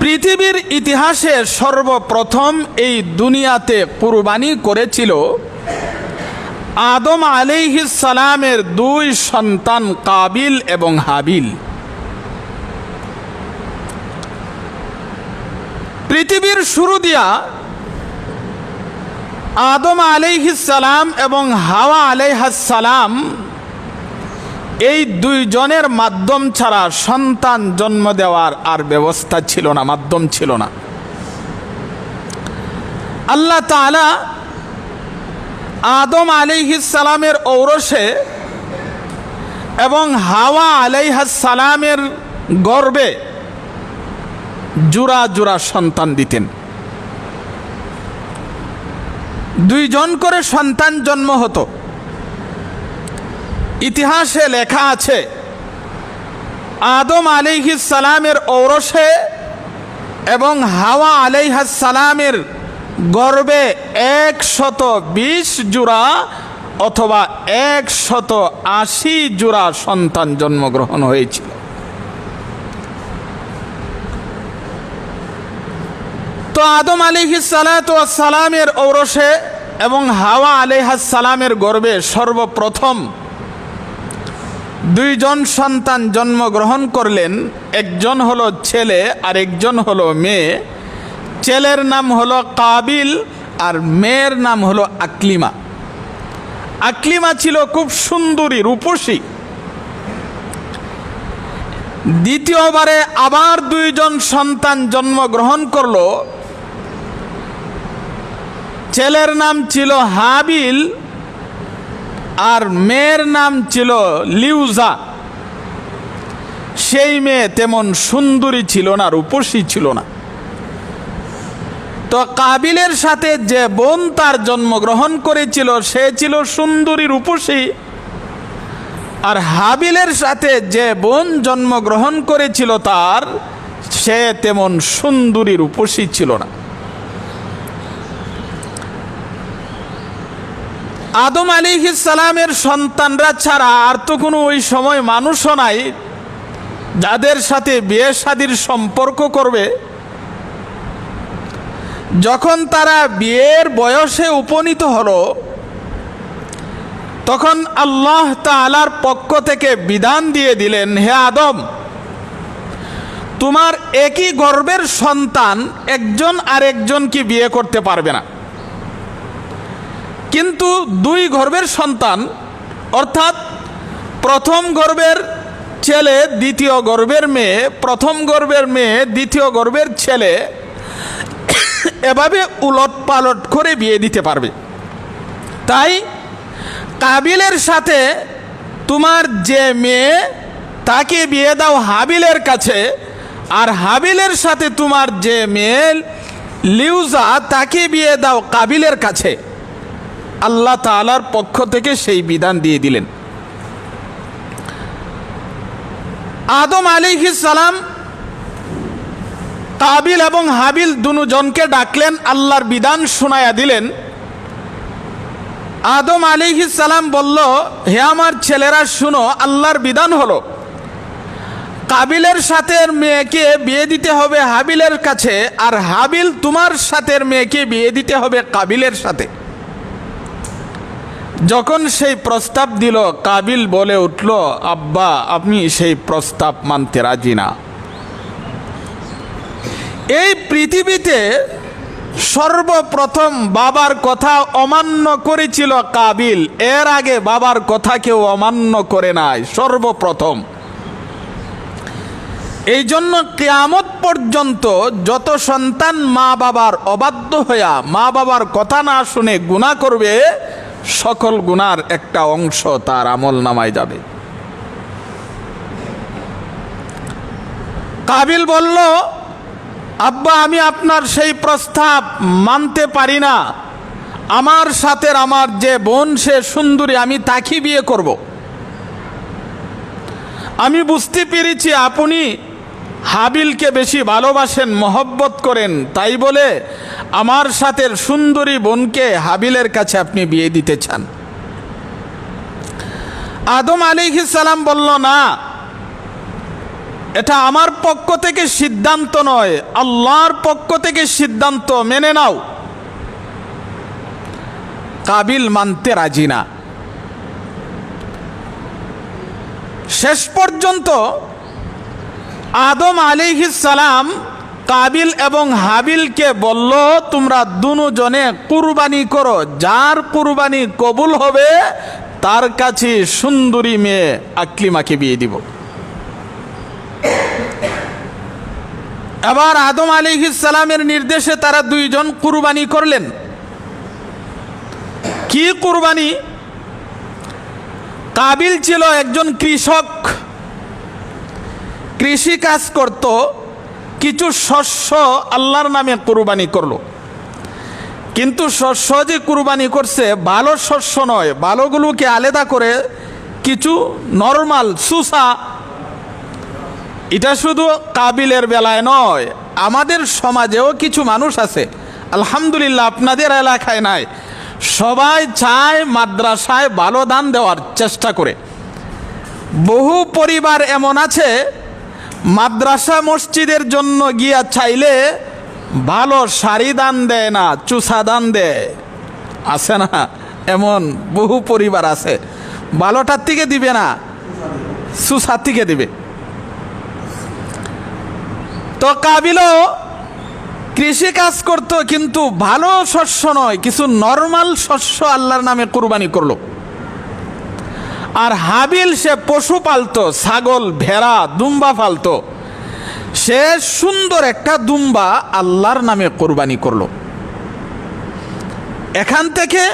পৃথিবীর ইতিহাসে সর্বপ্রথম এই দুনিয়াতে কুরবানি করেছিল আদম সালামের দুই সন্তান কাবিল এবং হাবিল। পৃথিবীর শুরু দিয়া আদম সালাম এবং হাওয়া সালাম এই দুইজনের মাধ্যম ছাড়া সন্তান জন্ম দেওয়ার আর ব্যবস্থা ছিল না, মাধ্যম ছিল না। আল্লাহ তাআলা আদম সালামের ঔরসে এবং হাওয়া সালামের গর্বে জুরা জুরা সন্তান দিতেন। দুইজন করে সন্তান জন্ম হতো। ইতিহাসে লেখা আছে, আদম সালামের ঔরসে এবং হাওয়া সালামের গর্বে একশত বিশ জোড়া অথবা একশত আশি জোড়া সন্তান জন্মগ্রহণ হয়েছিল। তো আদম সালামের ঔরসে এবং হাওয়া সালামের গর্বে সর্বপ্রথম দুইজন সন্তান জন্মগ্রহণ করলেন, একজন হলো ছেলে আর একজন হলো মেয়ে। ছেলের নাম হলো কাবিল আর মেয়ের নাম হলো আকলিমা। আকলিমা ছিল খুব সুন্দরী, রূপসী। দ্বিতীয়বারে আবার দুইজন সন্তান জন্মগ্রহণ করল। ছেলের নাম ছিল হাবিল আর মেয়ের নাম ছিল লিউজা। সেই মেয়ে তেমন সুন্দরী ছিল না, রূপসী ছিল না। তো কাবিলের সাথে যে বোন তার জন্মগ্রহণ করেছিল, সে ছিল সুন্দরী, রূপসী। আর হাবিলের সাথে যে বোন জন্মগ্রহণ করেছিল তার, সে তেমন সুন্দরী, রূপসী ছিল না। আদম আলী সালামের সন্তানরা ছাড়া আর তো কোনো ওই সময় মানুষও নাই যাদের সাথে বিয়ে শাদির সম্পর্ক করবে। যখন তারা বিয়ের বয়সে উপনীত হলো, তখন আল্লাহ তালার পক্ষ থেকে বিধান দিয়ে দিলেন, হে আদম, তোমার একই গর্বের সন্তান একজন আরেকজনকে বিয়ে করতে পারবে না। কিন্তু দুই গর্ভের সন্তান, অর্থাৎ প্রথম গর্ভের ছেলে, দ্বিতীয় গর্ভের মেয়ে, প্রথম গর্ভের মেয়ে, দ্বিতীয় গর্ভের ছেলে, এভাবে উলট পালট করে বিয়ে দিতে পারবে। তাই কাবিলের সাথে তোমার যে মেয়ে, তাকে বিয়ে দাও হাবিলের কাছে, আর হাবিলের সাথে তোমার যে মেয়ে, লিউজা, তাকে বিয়ে দাও কাবিলের কাছে। আল্লাহ তালার পক্ষ থেকে সেই বিধান দিয়ে দিলেন। আদম সালাম কাবিল এবং হাবিল দুজনকে ডাকলেন, আল্লাহর বিধান শোনায়া দিলেন। আদম সালাম বলল, হে আমার ছেলেরা, শুনো, আল্লাহর বিধান হলো, কাবিলের সাথে মেয়েকে বিয়ে দিতে হবে হাবিলের কাছে, আর হাবিল তোমার সাথে মেয়েকে বিয়ে দিতে হবে কাবিলের সাথে। যখন সেই প্রস্তাব দিল, কাবিল বলে উঠল, আব্বা, আপনি সেই প্রস্তাব মানতে রাজি না। এই পৃথিবীতে সর্বপ্রথম বাবার কথা অমান্য করেছিল কাবিল। এর আগে বাবার কথা কেউ অমান্য করে নাই, সর্বপ্রথম। এই জন্য কেয়ামত পর্যন্ত যত সন্তান মা বাবার অবাধ্য হইয়া মা বাবার কথা না শুনে গুণা করবে সকল গুনার একটা অংশ তার আমল নামায় যাবে। কাবিল বলল, আব্বা, আমি আপনার সেই প্রস্তাব মানতে পারি না। আমার সাথে আমার যে বোন, সে সুন্দরী, আমি তাকে বিয়ে করব। আমি বুঝতে পেরেছি আপনি হাবিলকে বেশি ভালোবাসেন, মহব্বত করেন, তাই বলে আমার সাথে সুন্দরী বোনকে হাবিলের কাছে আপনি বিয়ে দিতে চান। আদম সালাম বলল, না, এটা আমার পক্ষ থেকে সিদ্ধান্ত নয়। আল্লাহর পক্ষ থেকে সিদ্ধান্ত মেনে নাও। কাবিল মানতে রাজি না। শেষ পর্যন্ত আদম সালাম কাবিল এবং হাবিলকে বলল, তোমরা দুজনে কুরবানি করো। যার কুরবানি কবুল হবে, তার কাছে সুন্দরী মেয়ে আকলিমাকে বিয়ে দিব। এবার আদম সালামের নির্দেশে তারা দুইজন কুরবানি করলেন। কি কুরবানি? কাবিল ছিল একজন কৃষক। কৃষি কাজ করত। কিছু শস্য আল্লাহর নামে কুরবানি করল। কিন্তু শস্য যে কুরবানি করছে, ভালো শস্য নয়, ভালোগুলোকে আলাদা করে কিছু নর্মাল সুসা। এটা শুধু কাবিলের বেলায় নয়, আমাদের সমাজেও কিছু মানুষ আছে, আলহামদুলিল্লাহ আপনাদের এলাকায় নাই, সবাই চায় মাদ্রাসায় ভালো দান দেওয়ার চেষ্টা করে। বহু পরিবার এমন আছে মাদ্রাসা মসজিদের জন্য গিয়া চাইলে ভালো শাড়ি দান দেয় না, চুষা দান দেয়। আছে না? এমন বহু পরিবার আছে। ভালোটার থেকে দিবে না সুসার থেকে দিবে। তো কাবিলও কৃষি কাজ করতো, কিন্তু ভালো শস্য নয়, কিছু নর্মাল শস্য আল্লাহর নামে কুরবানি করল। আর হাবিল সে পশু পালতো, ছাগল, ভেড়া, দুম্বা পালতো। সে সুন্দর একটা দুম্বা আল্লাহর নামে কোরবানি করল। এখান থেকে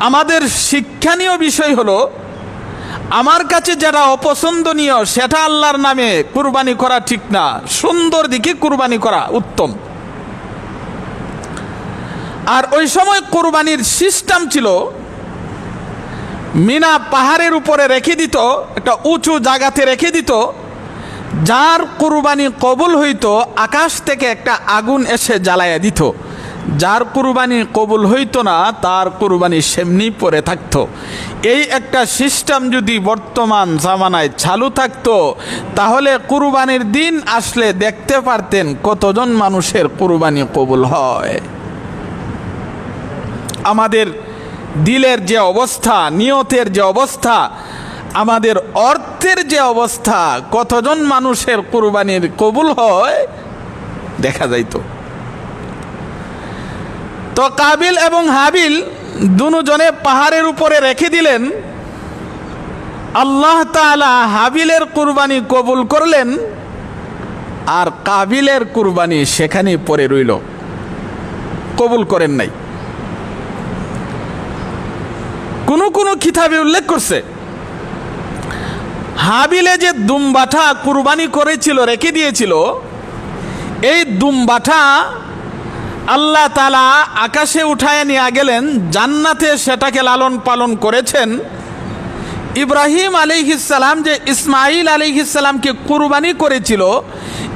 আমাদের শিক্ষণীয় বিষয় হলো, আমার কাছে যেটা অপছন্দনীয়, সেটা আল্লাহর নামে কুরবানি করা ঠিক না। সুন্দর দিকে কুরবানি করা উত্তম। আর ওই সময় কোরবানির সিস্টেম ছিল মিনা পাহাড়ের উপরে রেখে দিত, একটা উঁচু জায়গাতে রেখে দিত, যার কুরবানি কবুল হইতো, আকাশ থেকে একটা আগুন এসে জ্বালাইয়া দিত। যার কুরবানি কবুল হইতো না, তার কুরবানি সেমনি পড়ে থাকতো। এই একটা সিস্টেম যদি বর্তমান জামানায় চালু থাকতো, তাহলে কুরবানির দিন আসলে দেখতে পারতেন কতজন মানুষের কুরবানি কবুল হয়। আমাদের দিলের যে অবস্থা, নিয়তের যে অবস্থা, আমাদের অর্থের যে অবস্থা, কতজন মানুষের কুরবানির কবুল হয়? দেখা যাইত। তো কাবিল এবং হাবিল দুজনে পাহাড়ের উপরে রেখে দিলেন। আল্লাহ তাআলা হাবিলের কুরবানি কবুল করলেন আর কাবিলের কুরবানি সেখানে পরে রইল। কবুল করেন নাই। কোন কোনো খিতাবে উল্লেখ করছে, হাবিলে যে দুম্বাটা কুরবানি করেছিল, রেখে দিয়েছিল, এই দুম্বাটা আল্লাহ তালা আকাশে উঠায় নিয়ে গেলেন, জান্নাতে সেটাকে লালন পালন করেছেন ইব্রাহিম আলিহিসাল্লাম যে ইসমাইল আলিহিসাল্লামকে কুরবানি করেছিল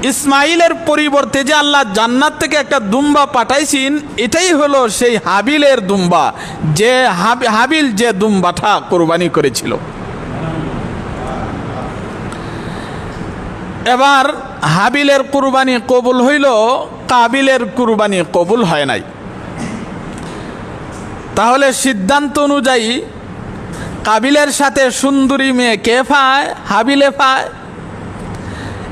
ইসমাইলের পরিবর্তে যে আল্লাহ জান্নাত থেকে একটা দুম্বা পাঠাইছেন, এটাই হলো সেই হাবিলের দুম্বা, যে হাবি- হাবিল যে দুম্বাটা কোরবানি করেছিল। এবার হাবিলের কুরবানি কবুল হইল, কাবিলের কুরবানি কবুল হয় নাই। তাহলে সিদ্ধান্ত অনুযায়ী কাবিলের সাথে সুন্দরী মেয়ে কে পায়? হাবিলে পায়?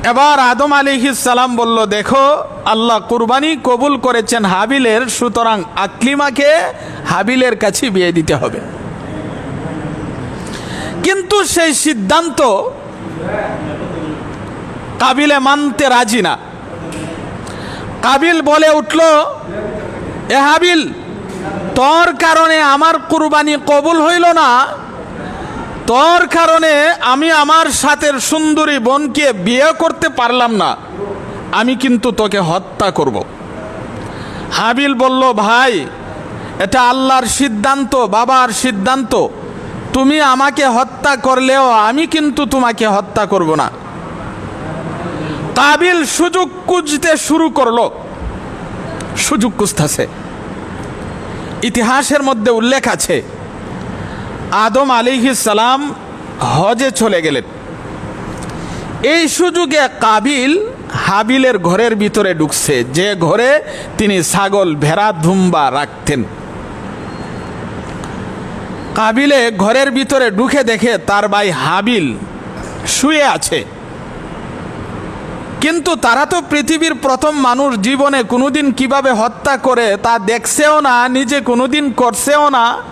এবার আদম আলী সালাম বলল, দেখো, আল্লাহ কুরবানি কবুল করেছেন হাবিলের, সুতরাং আকলিমাকে হাবিলের কাছে বিয়ে দিতে হবে। কিন্তু সেই সিদ্ধান্ত কাবিলে মানতে রাজি না। কাবিল বলে উঠল, এ হাবিল, তোর কারণে আমার কুরবানি কবুল হইল না তোর কারণে আমি আমার সাথের সুন্দরী বোনকে বিয়ে করতে পারলাম না। আমি কিন্তু তোকে হত্যা করব। হাবিল বলল, ভাই, এটা আল্লাহর সিদ্ধান্ত, বাবার সিদ্ধান্ত। তুমি আমাকে হত্যা করলেও আমি কিন্তু তোমাকে হত্যা করব না। কাবিল সুযোগ খুঁজতে শুরু করল। সুযোগ খুঁজতেছে। ইতিহাসের মধ্যে উল্লেখ আছে আদম সালাম হজে চলে গেলেন। এই সুযোগে কাবিল হাবিলের ঘরের ভিতরে ঢুকছে। যে ঘরে তিনি ছাগল, ভেড়া, ধুম্বা রাখতেন। কাবিলে ঘরের ভিতরে ঢুকে দেখে তার ভাই হাবিল শুয়ে আছে। কিন্তু তারা তো পৃথিবীর প্রথম মানুষ জীবনে কোনোদিন কীভাবে হত্যা করে তা দেখছেও না, নিজে কোনোদিন করছেও না।